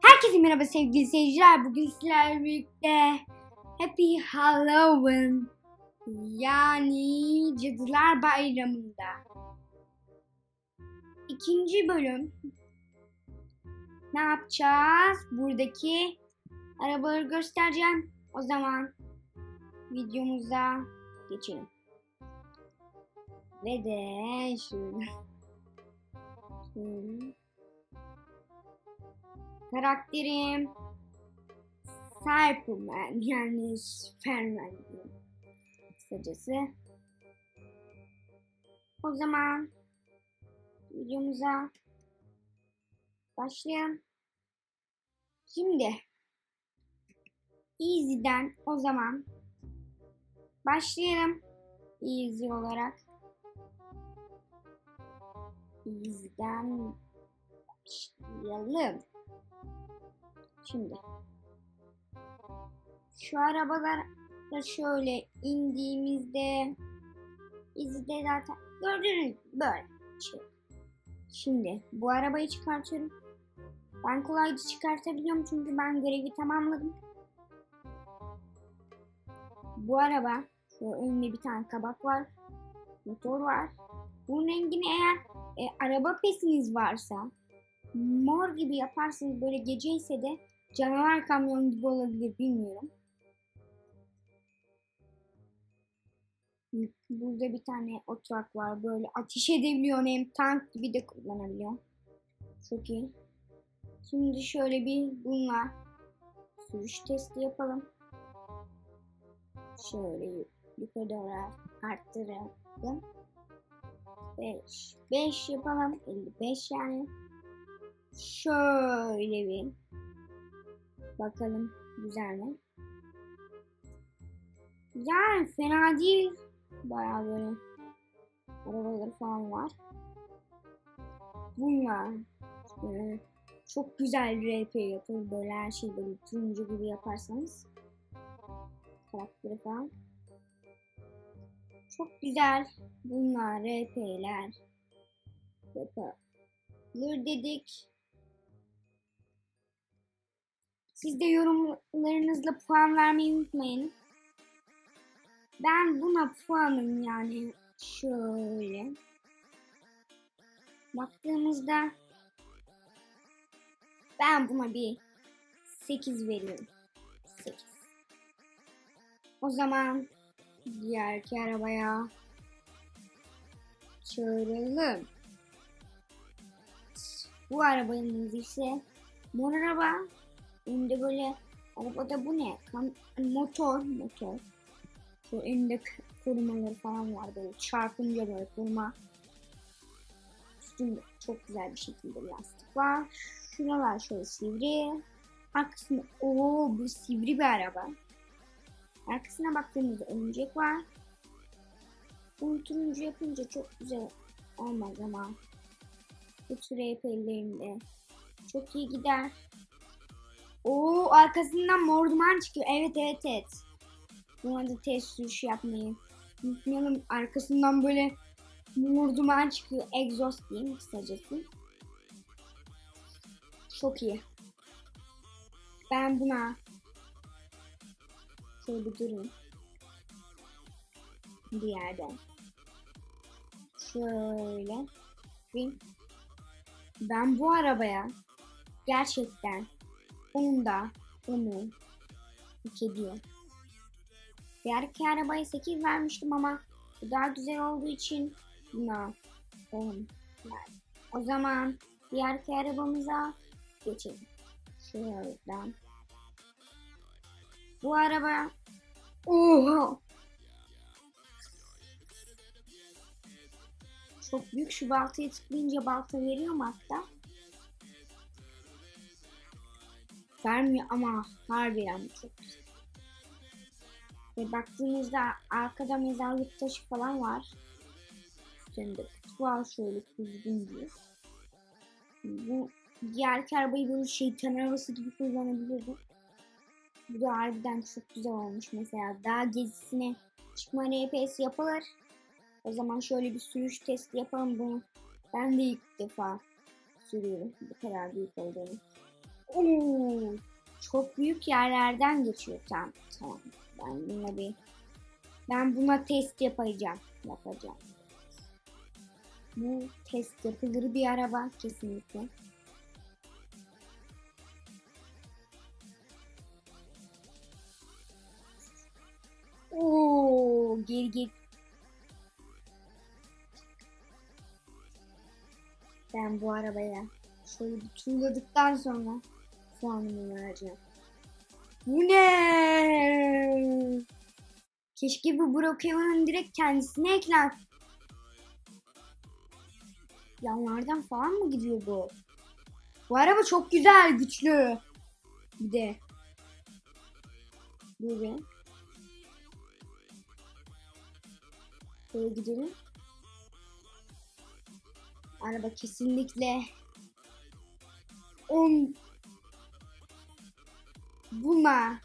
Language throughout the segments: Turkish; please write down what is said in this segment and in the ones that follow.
Herkese merhaba sevgili seyirciler. Bugün sizlerle birlikte Happy Halloween yani Cadılar Bayramı'nda ikinci bölüm ne yapacağız? Buradaki arabaları göstereceğim. O zaman videomuza geçelim. Ve de şöyle Karakterim Cyberman yani Superman kısacası. O zaman videomuza başlayalım. Şimdi Easy'den o zaman başlayalım. Easy olarak. Easy'den başlayalım. Şimdi şu arabalar da şöyle indiğimizde izde zaten gördüğünüz gibi böyle şey. Şimdi bu arabayı çıkartıyorum. Ben kolayca çıkartabiliyorum çünkü ben görevi tamamladım. Bu araba şu önünde bir tane kabak var. Motor var. Bunun rengini eğer e, araba pesiniz varsa mor gibi yaparsanız böyle gece ise de canavar kamyon gibi olabilir bilmiyorum. Burada bir tane oturak var böyle ateş edebiliyor hem tank gibi de kullanabiliyor. Çok iyi. Şimdi şöyle bir bununla sürüş testi yapalım. Şöyle yukarı doğru arttıralım. 5. 5 yapalım. 55 yani. Şöyle bir bakalım güzel mi? Yani fena değil. Bayağı böyle arabaları falan var. Bunlar böyle çok güzel bir RP yapılır. Böyle her şey böyle turuncu gibi yaparsanız. Karakteri falan. Çok güzel. Bunlar RP'ler. Yapılır dedik. Siz de yorumlarınızla puan vermeyi unutmayın. Ben buna puanım yani şöyle. Baktığımızda ben buna bir 8 veriyorum. 8. O zaman diğerki arabaya çağıralım. Bu arabanın ise mor araba. Önde böyle arabada bu ne? Motor, motor. Şu önünde korumaları falan var böyle çarpınca böyle koruma. Üstünde çok güzel bir şekilde lastik var. Şuralar şöyle sivri. Arkasında o bu sivri bir araba. Arkasına baktığımızda örümcek var. Bunu turuncu yapınca çok güzel olmaz ama bu tür ellerinde çok iyi gider. Oo arkasından mor duman çıkıyor. Evet evet evet. Buna da test sürüşü yapmayı unutmayalım. Arkasından böyle mor duman çıkıyor. Egzoz diyeyim kısacası. Çok iyi. Ben buna şöyle bir durayım. Bir yerden. Şöyle. Ben bu arabaya gerçekten onda onu hak ediyor. Diğerki arabaya 8 vermiştim ama bu daha güzel olduğu için buna 10 verdim. O zaman diğerki arabamıza geçelim. Şuradan. Bu araba Oha! Çok büyük şu baltaya tıklayınca balta veriyor mu hatta? Vermiyor ama harbiden çok güzel. Ve baktığınızda arkada mezarlık taşı falan var. Üstünde kutu var şöyle kuzgun diye. Bu diğer arabayı böyle şeytan arabası gibi kullanabilirdim. Bu da harbiden çok güzel olmuş mesela. Dağ gezisine çıkma RPS yapılır. O zaman şöyle bir sürüş testi yapalım bunu. Ben de ilk defa sürüyorum. Bu kadar büyük olduğunu. Oo, çok büyük yerlerden geçiyor. Tamam, tamam. Ben buna bir ben buna test yapacağım. Yapacağım. Bu test yapılır bir araba kesinlikle. Git. Ben bu arabaya şöyle bir turladıktan sonra puanımı vereceğim. Bu ne? Keşke bu Brookhaven'ın direkt kendisine eklen. Yanlardan falan mı gidiyor bu? Bu araba çok güzel, güçlü. Bir de. Dur bir. Böyle gidelim. Araba kesinlikle 10 buna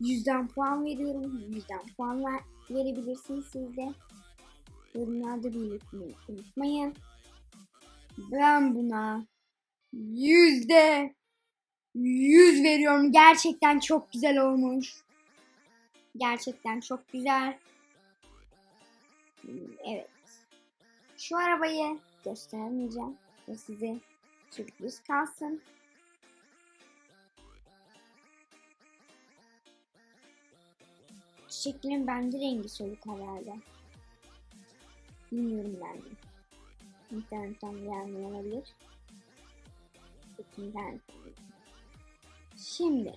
yüzden puan veriyorum. Yüzden puan ver, verebilirsiniz siz de. Yorumlarda belirtmeyi unutmayın. Ben buna yüzde yüz veriyorum. Gerçekten çok güzel olmuş. Gerçekten çok güzel. Evet. Şu arabayı göstermeyeceğim. ve size sürpriz kalsın. Çiçeklerin bence rengi soluk herhalde. Bilmiyorum ben de. İnternetten gelmiyor olabilir. Şimdi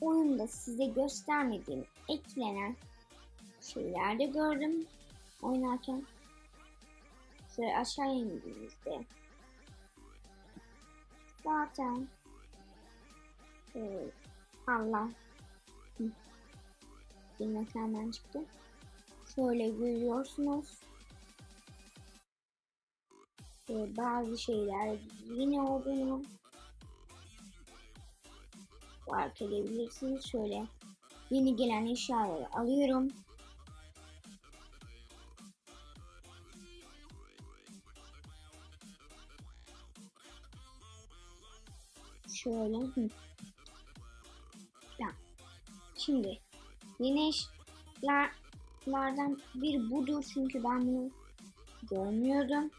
oyunda size göstermediğim eklenen şeyler de gördüm oynarken. Şöyle aşağı indiğimizde zaten e, Allah hemen çıktı. Şöyle görüyorsunuz. Ve bazı şeyler yine olduğunu fark edebilirsiniz. Şöyle yeni gelen eşyaları alıyorum. Şöyle. Şimdi yeni eşyalardan bir budur çünkü ben bunu görmüyordum.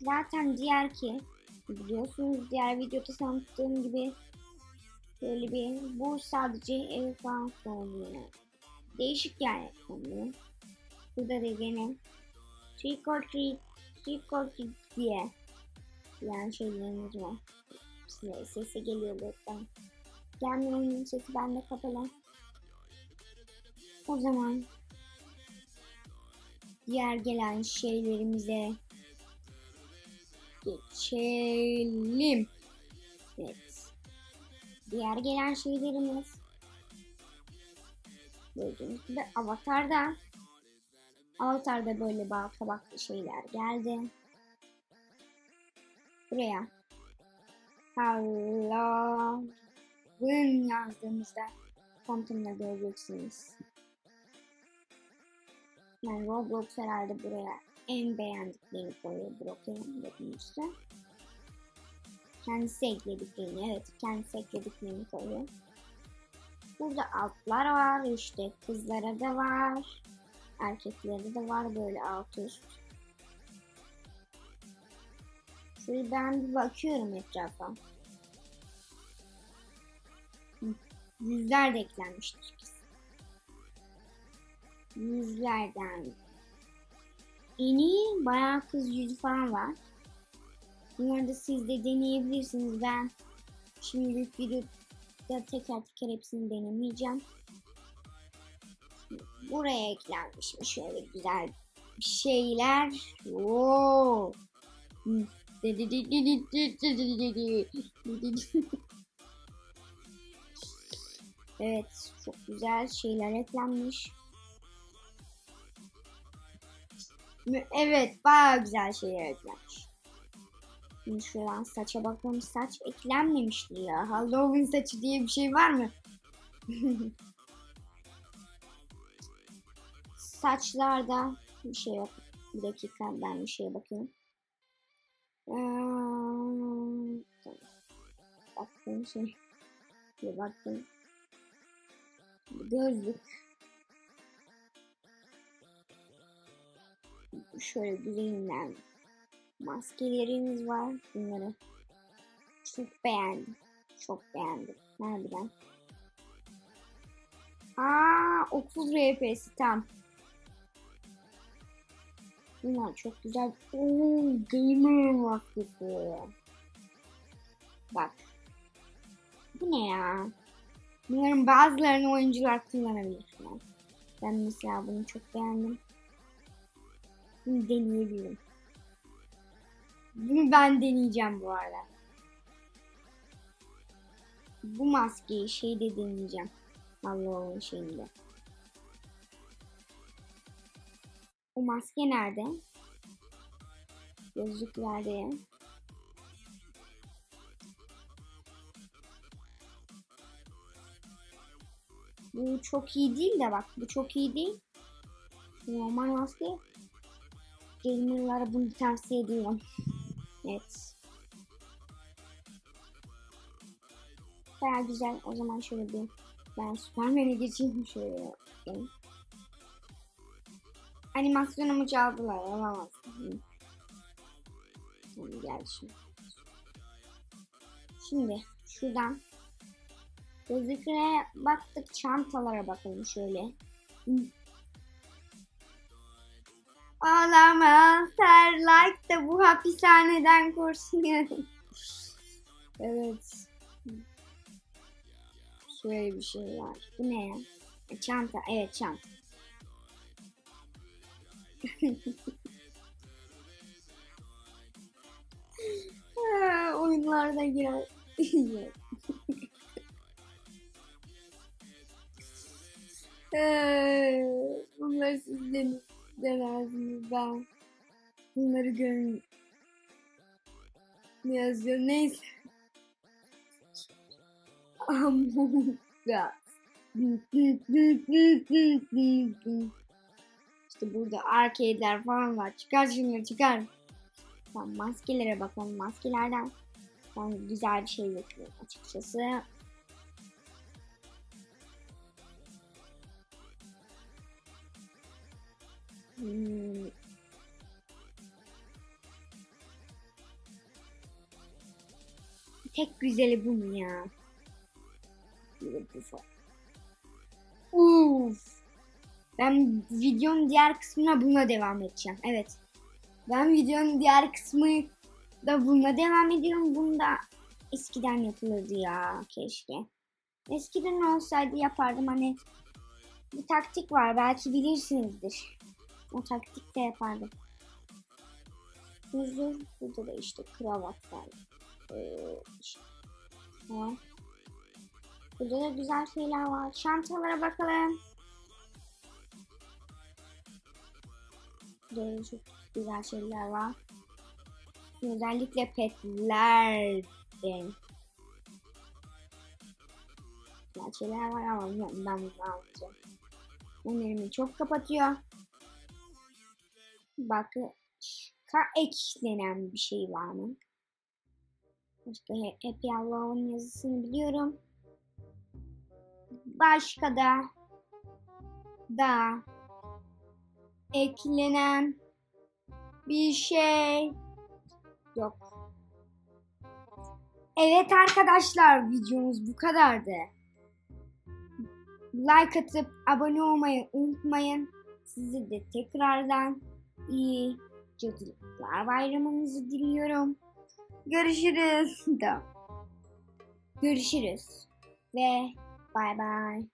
Zaten diğer ki biliyorsunuz diğer videoda tanıttığım gibi böyle bir bu sadece ev falan konuyor. Değişik yani konuyor. Burada da gene trick or treat, trick or treat diye yani şeylerimiz var. Size sesi geliyor. Gelmiyor oyunun sesi bende kapalı. O zaman diğer gelen şeylerimize geçelim. Evet. Diğer gelen şeylerimiz gördüğünüz gibi Avatar'da Avatar'da böyle bal tabaklı şeyler geldi. Buraya Halloween yazdığımızda komutanına göreceksiniz. Yani Roblox herhalde buraya en beğendiklerini koyuyor Brookhaven yapımcısı. Kendisi eklediklerini, evet kendisi eklediklerini koyuyor. Burada altlar var, işte kızlara da var, erkeklere de var böyle alt üst. Şöyle ben bir bakıyorum etrafa. Yüzler de eklenmiştir. Yüzlerden en iyi bayağı kız yüzü falan var. Bunları da siz de deneyebilirsiniz. Ben şimdilik videoda teker teker hepsini denemeyeceğim. Buraya eklenmiş mi şöyle güzel şeyler. Oo. Evet, çok güzel şeyler eklenmiş. Evet, bayağı güzel şeyler eklenmiş. Şimdi şuradan saça bakalım. Saç eklenmemiştir ya. Halloween saçı diye bir şey var mı? Saçlarda bir şey yok. Bir dakika ben bir şeye bakıyorum. Baktım şey. Bir baktım. Gözlük. Şöyle güzelinden maskelerimiz var. Bunları çok beğendim. Çok beğendim. Harbiden. Aa 30 RP'si tam. Bunlar çok güzel. Oo, gamer maskesi. Bak. Bu ne ya? Bunların bazılarını oyuncular kullanabilir. Ben mesela bunu çok beğendim. Bunu deneyebilirim. Bunu ben deneyeceğim bu arada. Bu maskeyi şeyde deneyeceğim. Allah'ın şeyinde. O maske nerede? Gözlüklerde ya. Bu çok iyi değil de bak bu çok iyi değil. Normal maske. Gamer'lara bunu tavsiye ediyorum. evet. Baya güzel. O zaman şöyle bir ben Superman'e geçeyim şöyle yapayım. Animasyonumu çaldılar. Alamazsın. Şimdi gel şimdi. Şimdi şuradan gözlüklere baktık. Çantalara bakalım şöyle. Olamaz. Her like de bu hapishaneden kursuyorum. evet. Şöyle bir şey var. Bu ne ya? E, çanta. Evet çanta. Ha, Oyunlarda. Ee, Bunları siz den- denersiniz ben. Bunları görün. Ne yazıyor? Neyse. Among İşte burada arcade'ler falan var. Çıkar şunları çıkar. Tamam maskelere bakalım. Maskelerden ben güzel bir şey bekliyorum açıkçası. Hmm. Tek güzeli bu mu ya? Beautiful. Uf. Ben videonun diğer kısmına buna devam edeceğim. Evet. Ben videonun diğer kısmı da bununla devam ediyorum. Bunda eskiden yapılırdı ya keşke. Eskiden olsaydı yapardım hani bir taktik var belki bilirsinizdir. O taktikte yapardım. Huzur burada da işte kravat var. Ee, işte. Burada da güzel şeyler var. Çantalara bakalım. Çok güzel şeyler var. Özellikle petler de güzel şeyler var ama ben bunu almayacağım. Önlerimi çok kapatıyor. Bak eklenen bir şey var mı? Başka Happy Allah'ın yazısını biliyorum. Başka da da eklenen bir şey yok. Evet arkadaşlar videomuz bu kadardı. Like atıp abone olmayı unutmayın. Sizi de tekrardan iyi Cadılar Bayramınızı diliyorum. Görüşürüz. da. Görüşürüz. Ve bay bay.